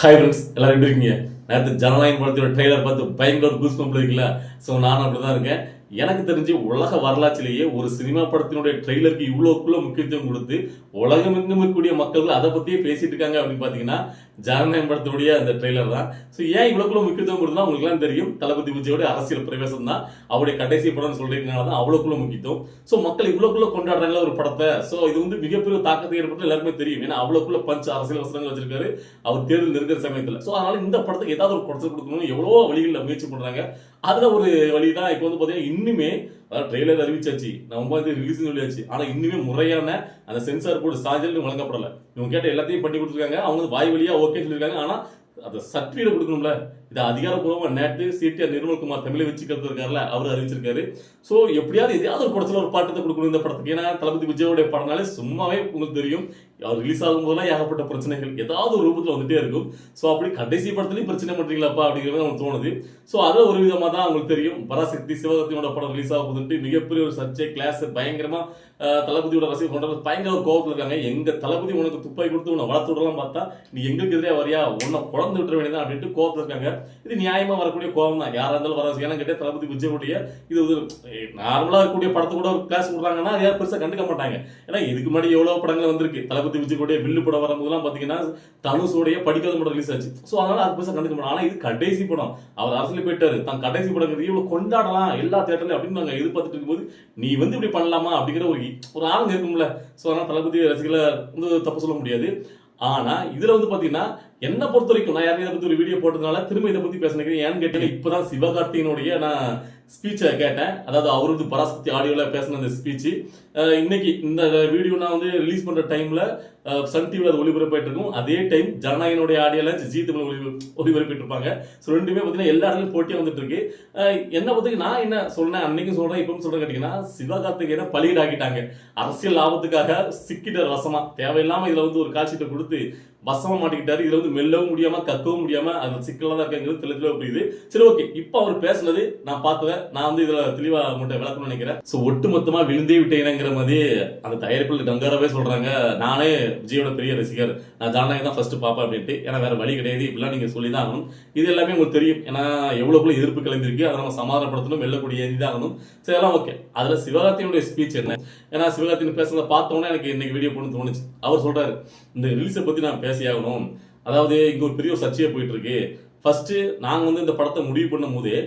Hi friends எல்லாரும் எப்படி இருக்கீங்க? நேற்று ஜனநாயகம் படத்தோட ட்ரெய்லர் பார்த்து பயங்கர கூஸ் பம்ப் இருக்குல்ல ஸோ நானும் அப்படி தான் இருக்கேன். எனக்கு தெரிஞ்சு உலக வரலாற்றிலேயே ஒரு சினிமா படத்தினுடைய ட்ரெய்லருக்கு இவ்வளோக்குள்ள முக்கியத்துவம் கொடுத்து உலகமெங்கும் இருக்கக்கூடிய மக்கள் அதை பற்றியே பேசிட்டு இருக்காங்க அப்படின்னு பார்த்தீங்கன்னா ஜனநாயகம் படத்துடைய அந்த ட்ரெய்லர் தான். ஸோ ஏன் இவ்வளோக்குள்ள முக்கியத்துவம் கொடுத்தா உங்களுக்குலாம் தெரியும் தளபதி விஜயோட அரசியல் பிரவேசம் தான். அவருடைய கடைசி படம்னு சொல்றதுனால தான் அவ்வளோக்குள்ள முக்கியத்துவம். ஸோ மக்கள் இவ்வளோக்குள்ள கொண்டாடுறாங்களா ஒரு படத்தை. ஸோ இது வந்து மிகப்பெரிய தாக்கத்தை ஏற்பட்டு எல்லாருமே தெரியும். ஏன்னா அவ்வளோக்குள்ள பஞ்ச் அரசியல் வசனங்கள் வச்சிருக்காரு. அவர் தேர்தல் நெருங்கிற சமயத்தில். ஸோ அதனால இந்த படத்துக்கு ஏதாவது ஒரு குறைச்சல் கொடுக்கணும்னு எவ்வளோ வழிகளில் முயற்சி பண்ணுறாங்க அதில் ஒரு வழி தான் இப்போ வந்து பார்த்தீங்கன்னா இன்னுமே அதாவது ட்ரெய்லர் அறிவிச்சாச்சு. நம்ம வந்து ரிலீஸ் சொல்லியாச்சு. ஆனால் இன்னுமே முறையான அந்த சென்சார் போர்டு சார்ஜர் வழங்கப்படலை. இவங்க கேட்ட எல்லாத்தையும் பண்ணி கொடுத்துருக்காங்க. அவங்க வாய் வழியாக ஓகே சொல்லியிருக்காங்க. ஆனால் அதை சர்டிஃபிகேட் கொடுக்கணும்ல. இது அதிகாரப்பூர்வமாக நேற்று சிடிஆர் நிர்மல்குமார் தமிழை வச்சுக்கிறது இருக்காருல அவர் அறிவிச்சிருக்காரு. ஸோ எப்படியாவது எதையாவது ஒரு படத்தில் ஒரு பாட்டத்தை கொடுக்கணும் இந்த படத்துக்கு. ஏன்னா தளபதி விஜயோடைய படம்னாலே சும்மாவே உங்களுக்கு தெரியும் அவர் ரிலீஸ் ஆகும் போதெல்லாம் ஏகப்பட்ட பிரச்சனைகள் ஏதாவது ஒரு ரூபத்தில் வந்துட்டே இருக்கும். ஸோ அப்படி கடைசி படத்துலையும் பிரச்சனை பண்றீங்களாப்பா அப்படிங்கிறது நமக்கு தோணுது. ஸோ அது ஒரு விதமாக தான் அவங்களுக்கு தெரியும். பராசக்தி சிவகத்தியோட படம் ரிலீஸ் ஆக மிகப்பெரிய ஒரு சர்ச்சை கிளாஸ் பயங்கரமாக தளபதியோட ரசிகர் கொண்டாட பயங்கர ஒரு கோபத்தில் இருக்காங்க. எங்கள் தளபதி உனக்கு துப்பாக்கி கொடுத்து உன்னை வளர்த்து விடலாம் பார்த்தா நீ எங்களுக்கு எதிரே வரியா? உன்னை குழந்தை விட்டுற வேண்டியதான் அப்படின்ட்டு கோபத்தில் இருக்காங்க. இது நியாயமா வரக்கூடிய கோபம் தான். யாரா இருந்தாலும் வர ஏன்னா கேட்டால் தளபதி விஜயுடைய இது நார்மலாக இருக்கக்கூடிய படத்தை கூட ஒரு கிளாஸ் விடுறாங்கன்னா அது யாரும் பெருசாக கண்டுக்க மாட்டாங்க. ஏன்னா இதுக்கு முன்னாடி எவ்வளோ படங்கள் வந்திருக்கு. தளபதி விஜயுடைய வில்லு படம் வரும்போதெல்லாம் பார்த்தீங்கன்னா தனுஷோடைய படிக்காத படம் ரிலீஸ் ஆச்சு. ஸோ அதனால் அது பெருசாக கண்டுக்க மாட்டோம் ஆனால் இது கடைசி படம். அவர் அரசியல் போயிட்டாரு. தான் கடைசி படம் இவ்வளோ கொண்டாடலாம். எல்லா தேட்டர்லயும் அப்படின்னு நாங்கள் எதிர்பார்த்துட்டு இருக்கும்போது நீ வந்து இப்படி பண்ணலாமா? அப்படிங்கிற ஒரு ஒரு ஆளுங்க இருக்கும்ல. ஸோ அதனால் தளபதி ரசிகர்களை வந்து தப்பு சொல்ல முடியாது. ஆனா இதில் வந்து பார்த்தீங்கன்னா என்ன பொறுத்த வரைக்கும் நான் யாரையும் இதை பத்தி ஒரு வீடியோ போட்டதுனால திரும்ப இதை பத்தி பேசினேன் ஏன்னு கேட்டீங்கன்னா இப்பதான் சிவகார்த்திகனுடைய நான் ஸ்பீச்சை கேட்டேன். அதாவது அவரது பராசக்தி ஆடியோவில் பேசின அந்த ஸ்பீச் இன்னைக்கு இந்த வீடியோ நான் வந்து ரிலீஸ் பண்ற டைம்ல சன் டிவியில் அது ஒளிபரப்பாயிட்டு இருக்கும். அதே டைம் ஜனநாயகனுடைய ஆடியோல ஜி தமிழ் ஒளி ஒளிபரப்பிட்டு இருப்பாங்க ஸோ ரெண்டுமே பார்த்தீங்கன்னா எல்லா இடத்துலையும் போட்டியாக வந்துட்டு இருக்கு என்ன பத்தி நான் என்ன சொன்னேன் அன்னைக்கும் சொல்றேன் இப்பவும் சொல்றேன் கேட்டிங்கன்னா சிவகார்த்திகேயனை பலியிடாக்கிட்டாங்க அரசியல் லாபத்துக்காக சிக்கிட்ட ரசமாக தேவையில்லாம இதுல வந்து ஒரு காட்சியை கொடுத்து வசமா மாட்டிக்கிட்டாரு. இதுல வந்து மெல்லவும் முடியாம கக்கவும் முடியாம அது சிக்கலா தான் இருக்காங்கிறது தெளிவு தெளிவா புரியுது. சரி ஓகே இப்போ அவர் பேசுனது நான் பார்த்ததை நான் வந்து இதுல தெளிவா உங்கள்கிட்ட விளக்கணும்னு நினைக்கிறேன். ஸோ ஒட்டு மொத்தமா விழுந்தே விட்டேனங்கிற மாதிரி அந்த தயாரிப்பில் கங்காராவே சொல்றாங்க. நானே விஜயோட பெரிய ரசிகர். நான் ஜானகி தான் ஃபஸ்ட்டு பாப்பா அப்படின்ட்டு. ஏன்னா வேறு வழி கிடையாது. இப்படிலாம் நீங்கள் சொல்லி தான் ஆகணும் இது எல்லாமே உங்களுக்கு தெரியும். ஏன்னா எவ்வளோக்குள்ள எதிர்ப்பு கிளம்பிருக்கு அதை நம்ம சமாதானப்படுத்தணும் வெல்லக்கூடிய தான் ஆகணும் சரி எல்லாம் ஓகே அதில் சிவகார்த்தியினுடைய ஸ்பீச் என்ன? ஏன்னா சிவகார்த்தியன் பேசுகிறத பார்த்தோன்னே எனக்கு இன்னைக்கு வீடியோ போடணும்னு தோணுச்சு. அவர் சொல்கிறாரு இந்த ரிலீஸை பற்றி நான் பேசியாகணும். அதாவது இங்கே ஒரு பெரிய ஒரு சர்ச்சையே போயிட்டு இருக்கு. ஃபஸ்ட்டு நாங்கள் வந்து இந்த படத்தை முடிவு பண்ணும் போதே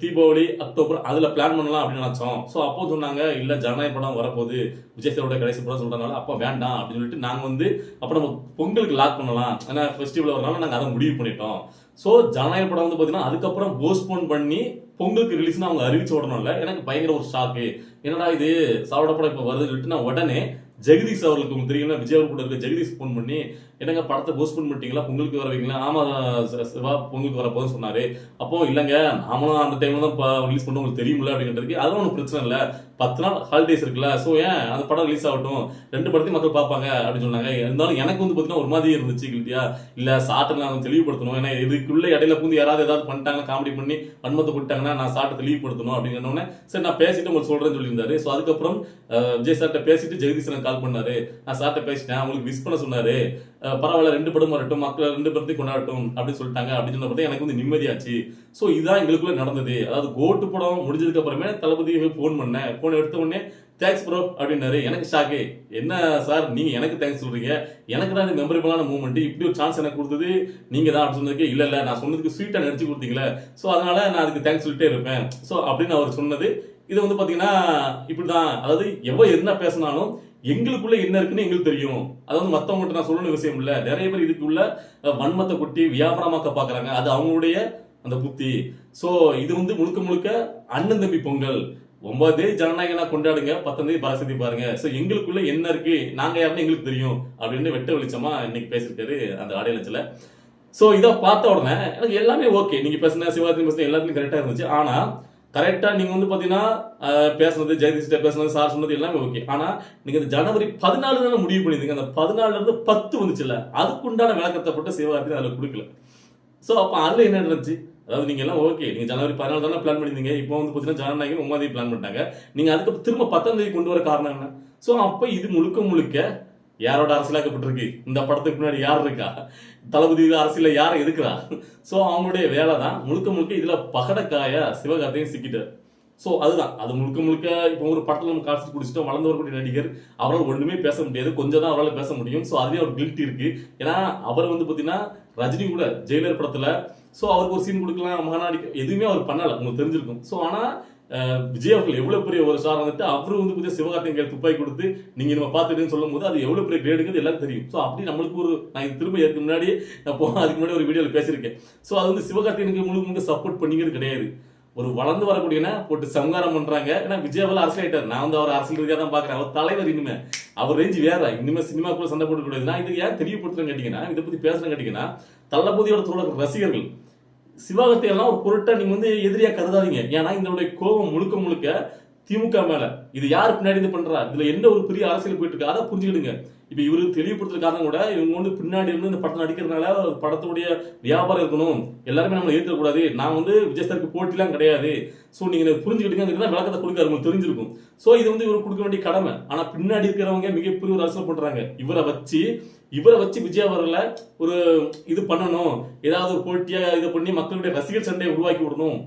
தீபாவளி அக்டோபர் அதில் பிளான் பண்ணலாம் அப்படின்னு நினச்சோம். ஸோ அப்போ சொன்னாங்க இல்லை ஜனநாயக படம் வரப்போகுது. விஜய் சாரோட கடைசி படம் சொல்கிறதுனால அப்போ வேண்டாம் அப்படின்னு சொல்லிட்டு நாங்கள் வந்து அப்போ நம்ம பொங்கலுக்கு லாக் பண்ணலாம். ஏன்னா ஃபெஸ்டிவல் வரனால நாங்கள் அதை முடிவு பண்ணிட்டோம். ஸோ ஜனநாயக படம் வந்து பார்த்தீங்கன்னா அதுக்கப்புறம் போஸ்ட்போன் பண்ணி பொங்கலுக்கு ரிலீஸ்னு அவங்க அறிவிச்சு விடணும்ல எனக்கு பயங்கர ஒரு ஷாக்கு என்னடா இது? சாவோட படம் இப்போ வருதுன்னு சொல்லிட்டு நான் உடனே ஜெகதீஷ் அவர்களுக்கு உங்களுக்கு தெரியும்ல விஜய் அவர் கூட இருக்க ஜெகதீஷ் ஃபோன் பண்ணி என்னங்க படத்தை போஸ்ட்போன் பண்ணிட்டீங்களா பொங்கலுக்கு வர வைங்களா? ஆமா சிவா பொங்கலுக்கு வரப்போன்னு சொன்னாரு. அப்போ இல்லைங்க நாமளும் அந்த டைம்ல தான் ரிலீஸ் பண்ண உங்களுக்கு தெரியுமில்ல அப்படிங்கிறதுக்கு. அதெல்லாம் ஒன்றும் பிரச்சனை இல்லை. பத்து நாள் ஹாலிடேஸ் இருக்குல்ல. ஸோ ஏன்? அந்த படம் ரிலீஸ் ஆகட்டும். ரெண்டு படத்தையும் மக்கள் பார்ப்பாங்க அப்படின்னு சொன்னாங்க. இருந்தாலும் எனக்கு வந்து பார்த்தீங்கன்னா ஒரு மாதிரி இருந்துச்சு இல்லையா இல்லை சாட்டை நான் தெளிவுபடுத்தணும். ஏன்னா இதுக்குள்ள இடையில பூந்து யாராவது ஏதாவது பண்ணிட்டாங்க காமெடி பண்ணி வன்மத்தை கொடுத்தாங்கன்னா நான் சாட்டை தெளிவுபடுத்தணும் அப்படிங்கிறனோடனே சரி நான் பேசிட்டு உங்களுக்கு சொல்கிறேன்னு சொல்லியிருந்தாரு. ஸோ அதுக்கப்புறம் விஜய் சார்ட்ட பேசிட்டு ஜெகதீசன் கால் பண்ணாரு. நான் சார்ட்ட பேசிட்டேன். அவங்களுக்கு மிஸ் பண்ண சொன்னாரு. பரவாயில்ல ரெண்டு படம் வரட்டும் மக்கள் ரெண்டு படத்தையும் கொண்டாடட்டும் அப்படின்னு சொல்லிட்டாங்க. அப்படின்னு சொன்ன எனக்கு வந்து நிம்மதியாச்சு. ஸோ இதுதான் எங்களுக்குள்ள நடந்தது. அதாவது கோட்டு படம் முடிஞ்சதுக்கு அப்புறமே தளபதி ஃபோன் பண்ணேன். ஃபோன் எடுத்த உடனே தேங்க்ஸ் ப்ரோ அப்படின்னாரு. எனக்கு ஷாக்கு என்ன சார் நீங்கள் எனக்கு தேங்க்ஸ் சொல்கிறீங்க எனக்கு தான் இந்த மெமரபிளான மூமெண்ட் இப்படி ஒரு சான்ஸ் எனக்கு கொடுத்தது. நீங்கள் தான் அப்படின்னு சொன்னதுக்கு இல்லை இல்லை நான் சொன்னதுக்கு ஸ்வீட்டாக நடிச்சு கொடுத்தீங்களே. ஸோ அதனால் நான் அதுக்கு தேங்க்ஸ் சொல்லிட்டே இருப்பேன். ஸோ அப்படின்னு அவர் சொன்னது. இது வந்து பார்த்தீங்கன்னா இப்படி தான் அதாவது எவ்வளோ என்ன பேசினாலும் எங்களுக்குள்ள என்ன இருக்குன்னு எங்களுக்கு தெரியும். அதாவது மற்றவங்ககிட்ட நான் சொல்லணும் விஷயம் இல்ல. நிறைய பேர் இதுக்குள்ள வன்மத்தை கொட்டி வியாபாரமாக்க பாக்குறாங்க. அது அவங்களுடைய அந்த புத்தி. சோ இது வந்து முழுக்க முழுக்க அண்ணன் தம்பி பொங்கல். ஒன்பது தேதி ஜனநாயகனா கொண்டாடுங்க. பத்தாம் தேதி பரசதி பாருங்க. சோ எங்களுக்குள்ள என்ன இருக்கு? நாங்க யாருன்னு எங்களுக்கு தெரியும். அப்படின்னு வெட்ட வெளிச்சமா இன்னைக்கு பேசியிருக்காரு அந்த ஆடியன்ஸ்ல. சோ இதை பார்த்த உடனே எனக்கு எல்லாமே ஓகே நீங்க பேசுன சிவாஜி பேசுன எல்லாத்துலயும் கரெக்டா இருந்துச்சு. ஆனா கரெக்டாக நீங்கள் வந்து பார்த்தீங்கன்னா பேசுனது ஜெயதீஷ்ட பேசுனது சார் சொன்னது எல்லாமே ஓகே ஆனால் நீங்கள் இந்த ஜனவரி பதினாலு தானே முடிவு பண்ணியிருந்தீங்க. அந்த பதினாலுலேருந்து பத்து வந்துச்சுல்ல. அதுக்குண்டான விளக்கத்தை போட்டு சிவகார்த்தி அதில் கொடுக்கல. ஸோ அப்போ அதில் என்ன இருந்துச்சு அதாவது நீங்கள் எல்லாம் ஓகே நீங்கள் ஜனவரி பதினாலு தானே பிளான் பண்ணியிருந்தீங்க. இப்போ வந்து பார்த்தீங்கன்னா ஜனநாயகம் ஒன்பதாம் பிளான் பண்ணிட்டாங்க. நீங்கள் அதுக்கு திரும்ப பத்தாம் தேதி கொண்டு வர காரணம் என்ன? ஸோ அப்போ இது முழுக்க முழுக்க யாரோட அரசியலாக்கப்பட்டிருக்கு இந்த படத்துக்கு முன்னாடி யார் இருக்கா? தளபதி அரசியல யார் இருக்கிறா ஸோ அவங்களுடைய வேலை தான் முழுக்க முழுக்க இதில் பகடக்காய சிவகார்த்தையும் சிக்கிட்டார். ஸோ அதுதான். அது முழுக்க முழுக்க இப்போ ஒரு படத்தில் நம்ம காசு குடிச்சிட்டோம் வளர்ந்து வரக்கூடிய நடிகர் அவரால் ஒன்றுமே பேச முடியாது. கொஞ்சம் தான் அவரால் பேச முடியும். ஸோ அதுவே அவர் கில்ட்டி இருக்கு. ஏன்னா அவர் வந்து பார்த்தீங்கன்னா ரஜினி கூட ஜெயிலர் படத்தில் ஸோ அவருக்கு ஒரு சீன் கொடுக்கலாம் மகனாடி எதுவுமே அவர் பண்ணலை. உங்களுக்கு தெரிஞ்சிருக்கும். ஸோ ஆனால் விஜய் அவர்கள் எவ்வளோ பெரிய ஒரு ஸ்டார் வந்துட்டு அவரு வந்து புதிய சிவகார்த்திகேயன் கையில் துப்பாக்கி கொடுத்து நீங்கள் நம்ம பார்த்துட்டுன்னு சொல்லும் போது அது எவ்வளோ பெரிய கிரேடுங்கிறது எல்லாம் தெரியும். ஸோ அப்படி நம்மளுக்கு ஒரு நான் இது திரும்ப ஏற்க முன்னாடி நான் போ அதுக்கு முன்னாடி ஒரு வீடியோவில் பேசியிருக்கேன். ஸோ அது வந்து சிவகார்த்திகனுக்கு முழுக்க முழுக்க சப்போர்ட் பண்ணிக்கிறது கிடையாது. ஒரு வளர்ந்து வரக்கூடியனா போட்டு சங்காரம் பண்றாங்க. ஏன்னா விஜய் அரசியல் ஆயிட்டார். நான் வந்து அவர் அரசியல் ரீதியாக தான் பாக்குறேன் அவர் தலைவர் இனிமே. அவர் ரேஞ்சு வேற இனிமே சினிமாக்குள்ள சண்டை போட்டுக்கூடாதுன்னா இது ஏன் தெரியப்படுத்துறேன் கேட்டீங்கன்னா இதை பத்தி பேசுறேன் கேட்டீங்கன்னா தளபதியோட தோழர் ரசிகர்கள் சிவாகத்தை எல்லாம் ஒரு பொருட்டை நீங்க வந்து எதிரியா கருதாதீங்க. ஏன்னா இதனுடைய கோபம் முழுக்க முழுக்க திமுக மேல. இது யார் பின்னாடி இது பண்றா? இதுல என்ன ஒரு பெரிய அரசியல் போயிட்டு இருக்கு அதை புரிஞ்சுக்கிடுங்க. இப்ப இவரு தெளிவுபடுத்துற காரணம் கூட இவங்க வந்து பின்னாடி இருந்து இந்த படத்தை நடிக்கிறதுனால ஒரு படத்துடைய வியாபாரம் இருக்கணும். எல்லாருமே நம்மளை ஏற்கக்கூடாது நான் வந்து விஜய் சாருக்கு போட்டிலாம் கிடையாது. ஸோ நீங்க புரிஞ்சுக்கிட்டீங்கன்னா விளக்கத்தை கொடுக்காரு. உங்களுக்கு தெரிஞ்சிருக்கும். ஸோ இது வந்து இவர் கொடுக்க வேண்டிய கடமை. ஆனா பின்னாடி இருக்கிறவங்க மிகப்பெரிய ஒரு அரசியல் பண்றாங்க. இவரை வச்சு இவரை வச்சு விஜய் அவர்களை ஒரு இது பண்ணணும். ஏதாவது ஒரு போட்டியா இதை பண்ணி மக்களுடைய ரசிகர் சண்டையை உருவாக்கி விடணும்.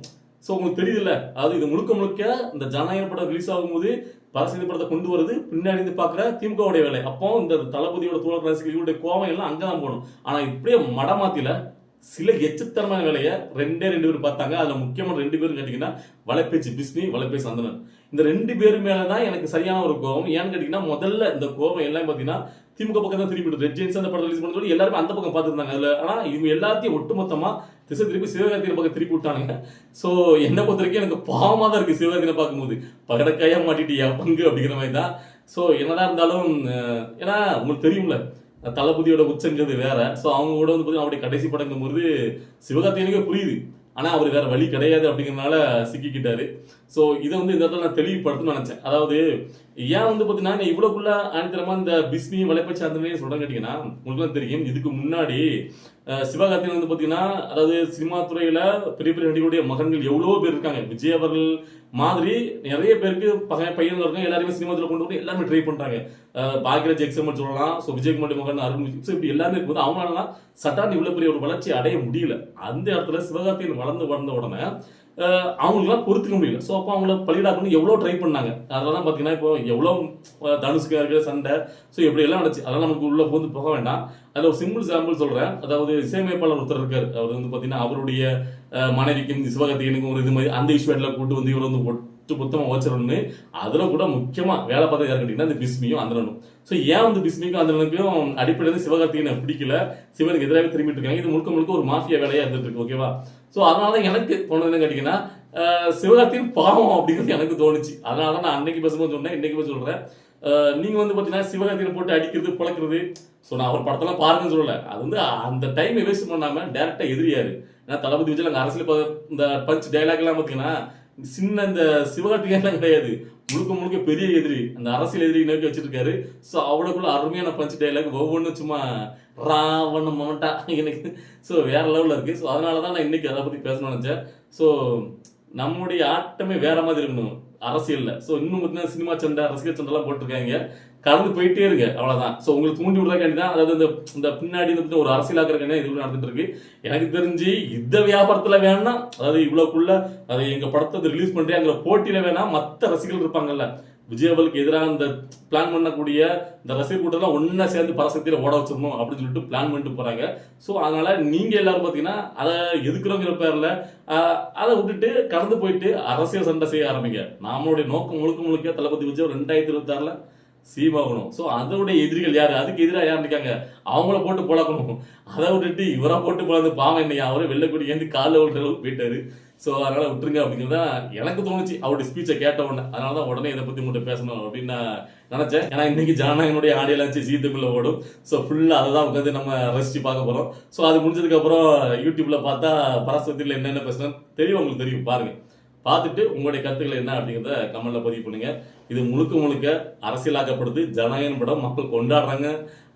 ஸோ உங்களுக்கு தெரியுதுல்ல அதாவது இது முழுக்க முழுக்க இந்த ஜனநாயக படம் ரிலீஸ் ஆகும்போது பரசதி படத்தை கொண்டு வருது பின்னாடி இருந்து பார்க்குற திமுகவுடைய வேலை. அப்போ இந்த தளபதியோட தோழர் ரசிகர்களுடைய கோவம் எல்லாம் அங்கே தான் போகணும். ஆனால் இப்படியே மடமாத்தியில் சில எச்சத்தனமான வேலையை ரெண்டே ரெண்டு பேர் பார்த்தாங்க. அதில் முக்கியமான ரெண்டு பேரும் கேட்டிங்கன்னா வலைப்பேச்சு பிஸ்னி வலைப்பேச்சு அந்தனன் இந்த ரெண்டு பேர் மேலே தான் எனக்கு சரியான ஒரு கோவம். ஏன்னு கேட்டிங்கன்னா முதல்ல இந்த கோவம் எல்லாம் பார்த்தீங்கன்னா திமுக பக்கம் தான் திருப்பி ரெட் ஜெயின்ஸ் அந்த படம் ரிலீஸ் பண்ண சொல்லி எல்லாருமே அந்த பக்கம் பார்த்துருந்தாங்க. அதில் ஆனால் இவங்க எல்லாத்தையும் ஒட்டுமொத்தமாக திசை திருப்பி சிவகார்த்திகை பக்கம் திருப்பி விட்டானுங்க. ஸோ என்னை பொறுத்த வரைக்கும் எனக்கு பாவமாக தான் இருக்குது சிவகார்த்திகை பார்க்கும்போது. பகடக்காயாக மாட்டிட்டியா பங்கு அப்படிங்கிற மாதிரி தான். ஸோ என்னதான் இருந்தாலும் ஏன்னா உங்களுக்கு தெரியும்ல தளபதியோட உச்சங்கிறது வேற. ஸோ அவங்க கூட வந்து பார்த்தீங்கன்னா அவருடைய கடைசி படங்கும் போது புரியுது. ஆனால் அவர் வேற வழி கிடையாது அப்படிங்கிறனால சிக்கிக்கிட்டாரு. ஸோ இதை வந்து இந்த இடத்துல நான் தெளிவுபடுத்தணும்னு நினச்சேன். அதாவது ஏன் வந்து பார்த்தீங்கன்னா நான் இவ்வளோக்குள்ள ஆணித்தரமா இந்த பிஸ்மி வலைப்பை அந்த சொல்கிறேன் கேட்டிங்கன்னா உங்களுக்கு தெரியும். இதுக்கு முன்னாடி சிவகார்த்திகன் வந்து பார்த்தீங்கன்னா அதாவது சினிமா துறையில் பெரிய பெரிய நடிகருடைய மகன்கள் எவ்வளோ பேர் இருக்காங்க. விஜய் அவர்கள் மாதிரி நிறைய பேருக்கு பகை பையன் இருக்காங்க. எல்லாருமே சினிமா துறை கொண்டு வந்து எல்லாருமே ட்ரை பண்ணுறாங்க பாக்யராஜ் எக்ஸாம்பிள் சொல்லலாம். ஸோ விஜயகுமார் மகன் அருண் ஸோ இப்படி எல்லாமே இருக்கும்போது அவனாலலாம் சட்டான் இவ்வளோ பெரிய ஒரு வளர்ச்சி அடைய முடியல. அந்த இடத்துல சிவகார்த்திகன் வளர்ந்து வளர்ந்த உடனே அவங்களுக்குலாம் பொறுத்துக்க முடியல. ஸோ அப்போ அவங்கள பலியிடாக்கணும் எவ்வளோ ட்ரை பண்ணாங்க. அதெல்லாம் பார்த்தீங்கன்னா இப்போ எவ்வளோ அஹ், தனுஷ்கா இருக்கிற சண்டை. ஸோ எப்படியெல்லாம் எல்லாம் அதெல்லாம் நமக்கு உள்ளே போந்து போக வேண்டாம். அதில் ஒரு சிம்பிள் சாம்பிள் சொல்கிறேன் அதாவது இசையமைப்பாளர் ஒருத்தர் இருக்கார். அவர் வந்து பார்த்தீங்கன்னா அவருடைய மனைவிக்கும் சிவகார்த்திகேயனுக்கும் ஒரு இது மாதிரி அந்த இஷ்யூட்டில் கூட்டு வந்து இவர் வந்து ஒட்டு புத்தமாக ஓச்சிடணும்னு அதில் கூட முக்கியமாக வேலை பார்த்தா யார் கேட்டிங்கன்னா இந்த பிஸ்மியும் அந்தரனும். ஸோ ஏன் வந்து பிஸ்மிக்கும் அந்தரனுக்கும் அடிப்படையில் சிவகார்த்திகனை பிடிக்கல? சிவனுக்கு எதிராக திரும்பிட்டு இருக்காங்க. இது முழுக்க முழுக்க ஒரு மாஃபியா வேலையாக இருந்துட்டு இருக்கு ஓகேவா ஸோ அதனால தான் எனக்கு போனது என்ன கேட்டிங்கன்னா சிவகார்த்தியின் பாவம் அப்படிங்கிறது எனக்கு தோணுச்சு. அதனால தான் நான் அன்னைக்கு பேசும்போது சொன்னேன் இன்னைக்கு போய் சொல்கிறேன் நீங்கள் வந்து பார்த்தீங்கன்னா சிவகார்த்திகேயனை போட்டு அடிக்கிறது பிளக்கிறது ஸோ நான் அவர் படத்தெல்லாம் பாருங்கன்னு சொல்லலை. அது வந்து அந்த டைமை வேஸ்ட் பண்ணாமல் டேரெக்டாக எதிரியாரு ஏன்னா தளபதி விஜய் நாங்கள் அரசியல் ப- இந்த பஞ்ச் டைலாக்லாம் பார்த்தீங்கன்னா சின்ன இந்த சிவகார்த்திகேயன்லாம் கிடையாது. முழுக்க முழுக்க பெரிய எதிரி. அந்த அரசியல் எதிரி நோக்கி வச்சிருக்காரு. ஸோ அவ்வளோக்குள்ள அருமையான பஞ்ச் டைலாக் ஒவ்வொன்றும் சும்மா ராவண மமட்டா எனக்கு. ஸோ வேற லெவலில் இருக்கு. ஸோ அதனால தான் நான் இன்னைக்கு அதை பற்றி பேசணும்னு நினச்சேன். ஸோ நம்முடைய ஆட்டமே வேற மாதிரி இருக்கணும். அரசியலில். ஸோ இன்னும் பார்த்தீங்கன்னா சினிமா சண்டை அரசியல் சண்டைலாம் போட்டிருக்காங்க. கடந்து போயிட்டே இருங்க அவ்வளவுதான். ஸோ உங்களுக்கு தூண்டி விடுறக்காண்டி தான் அதாவது இந்த இந்த பின்னாடி வந்துட்டு ஒரு அரசியலாக்குறக்காண்டி இது நடந்துட்டு இருக்கு. எனக்கு தெரிஞ்சு இந்த வியாபாரத்துல வேணா அதாவது இவ்வளவுக்குள்ள அது எங்க படத்தை ரிலீஸ் பண்றேன் அங்க போட்டியில வேணா மத்த ரசிகர்கள் இருப்பாங்கல்ல. விஜய் எதிராக இந்த பிளான் பண்ணக்கூடிய இந்த ரசிகர் கூட்டம்லாம் ஒன்றா சேர்ந்து பரசக்தியில ஓட வச்சிடணும் அப்படின்னு சொல்லிட்டு பிளான் பண்ணிட்டு போறாங்க. ஸோ அதனால நீங்க எல்லாரும் பாத்தீங்கன்னா அதை எதுக்குறோங்கிற பேர்ல அதை விட்டுட்டு கடந்து போயிட்டு அரசியல் சண்டை செய்ய ஆரம்பிங்க. நம்மளுடைய நோக்கம் முழுக்க முழுக்க தளபதி விஜய் ரெண்டாயிரத்தி இருபத்தி ஆறுல சீமாகணும் ஸோ அதனுடைய எதிரிகள் யார்? அதுக்கு எதிராக யார் இருக்காங்க? அவங்கள போட்டு பழக்கணும். அதை விட்டுட்டு இவரை போட்டு பழந்து பாவம் என்னையா? அவரை வெள்ளக்குடி ஏந்து காலில் விடுற அளவுக்கு போயிட்டாரு ஸோ அதனால் விட்டுருங்க அப்படிங்கிறது எனக்கு தோணுச்சு. அவருடைய ஸ்பீச்சை கேட்ட உடனே. அதனால தான் உடனே இதை பற்றி மட்டும் பேசணும் அப்படின்னு நான் நினச்சேன். ஏன்னா இன்னைக்கு ஜனநாயகனுடைய ஆடியெல்லாம் லான்ச்சு சீத்துக்குள்ள ஓடும். ஸோ ஃபுல்லாக அதை தான் உட்காந்து நம்ம ரசிச்சு பார்க்க போகிறோம் ஸோ அது முடிஞ்சதுக்கப்புறம் யூடியூப்பில் பார்த்தா பராசக்தியில் என்னென்ன பேசணும் தெரியும் உங்களுக்கு தெரியும். பாருங்கள் பார்த்துட்டு உங்களுடைய கருத்துக்கள் என்ன அப்படிங்கிறத கமெண்ட்ல பதிவு பண்ணுங்க. இது முழுக்க முழுக்க அரசியலாக்கப்படுது ஜனநாயகன் படம் மக்கள் கொண்டாடுறாங்க.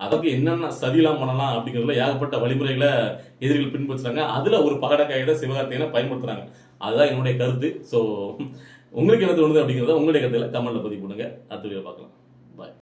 அதற்கு என்னென்ன சதியெல்லாம் பண்ணலாம் அப்படிங்கிறதுல ஏகப்பட்ட வழிமுறைகளை எதிரிகள் பின்பற்றுறாங்க. அதுல ஒரு பகடக்காயிட சிவகார்த்திகனை பயன்படுத்துறாங்க. அதுதான் என்னுடைய கருத்து. ஸோ உங்களுக்கு என்ன தோணுது அப்படிங்கிறத உங்களுடைய கருத்துல கமெண்ட்ல பதிவு பண்ணுங்க. அடுத்த வீடியோ பார்க்கலாம்.